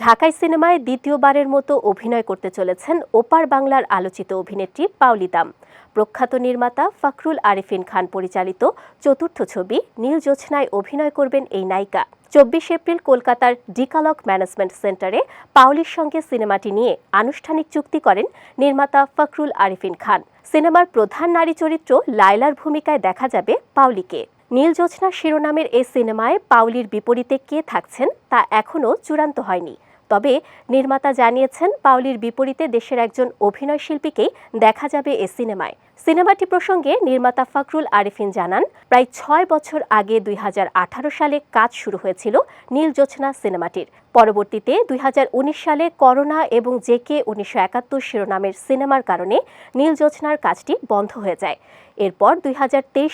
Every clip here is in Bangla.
ঢাকাই সিনেমায় দ্বিতীয়বারের মতো অভিনয় করতে চলেছেন ওপার বাংলার আলোচিত অভিনেত্রী পাওলি দাম। প্রখ্যাত নির্মাতা ফখরুল আরিফিন খান পরিচালিত চতুর্থ ছবি নীল জোছনায় অভিনয় করবেন এই নায়িকা। চব্বিশ এপ্রিল কলকাতার ডিকালক ম্যানেজমেন্ট সেন্টারে পাওলির সঙ্গে সিনেমাটি নিয়ে আনুষ্ঠানিক চুক্তি করেন নির্মাতা ফখরুল আরিফিন খান। সিনেমার প্রধান নারী চরিত্র লায়লার ভূমিকায় দেখা যাবে পাওলিকে। নীল জোছনা শিরোনামের এই সিনেমায় পাউলির বিপরীতে কে থাকছেন তা এখনও চূড়ান্ত হয়নি। তবে নির্মাতা জানিয়েছেন পাওলির বিপরীতে দেশের একজন অভিনয় শিল্পীকেই দেখা যাবে এ সিনেমায়। সিনেমাটি প্রসঙ্গে নির্মাতা ফখরুল আরিফিন জানান, প্রায় ছয় বছর আগে দুই হাজার আঠারো সালে কাজ শুরু হয়েছিল নীল জোছনা সিনেমাটির। পরবর্তীতে দুই হাজার উনিশ সালে করোনা এবং জেকে উনিশশো একাত্তর শিরোনামের সিনেমার কারণে নীল জোছনার কাজটি বন্ধ হয়ে যায়। এরপর দুই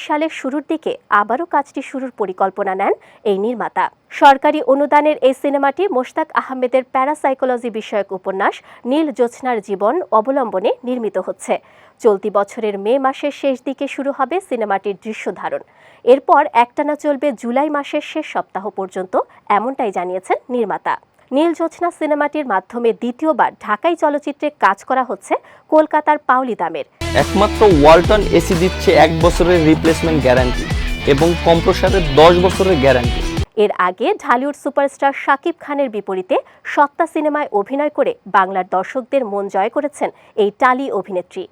সালের শুরুর দিকে আবারও কাজটি শুরুর পরিকল্পনা নেন এই নির্মাতা। সরকারি অনুদানের এই সিনেমাটি মোশতাক আহমেদের প্যারাসাইকোলজি বিষয়ক উপন্যাস নীল জোছনার জীবন অবলম্বনে নির্মিত হচ্ছে। চলতি বছরের মে মাসের শেষ দিকে শুরু হবে সিনেমাটির দৃশ্য ধারণ। এরপর একটানা চলবে জুলাই মাসের শেষ সপ্তাহ পর্যন্ত এমনটাই জানিয়েছেন নির্মাতা। নীল জোছনা সিনেমাটির মাধ্যমে দ্বিতীয়বার ঢাকাই চলচ্চিত্রে কাজ করা হচ্ছে কলকাতার পাউলি দামের। একমাত্র ওয়ালটন এসি দিচ্ছে এক বছরের রিপ্লেসমেন্ট গ্যারান্টি এবং কম্প্রসারের দশ বছরের গ্যারান্টি এর আগে ঢালিউড সুপারস্টার শাকিব খানের বিপরীতে সত্তা সিনেমায় অভিনয় করে বাংলার দর্শকদের মন জয় করেছেন এই টালি অভিনেত্রী।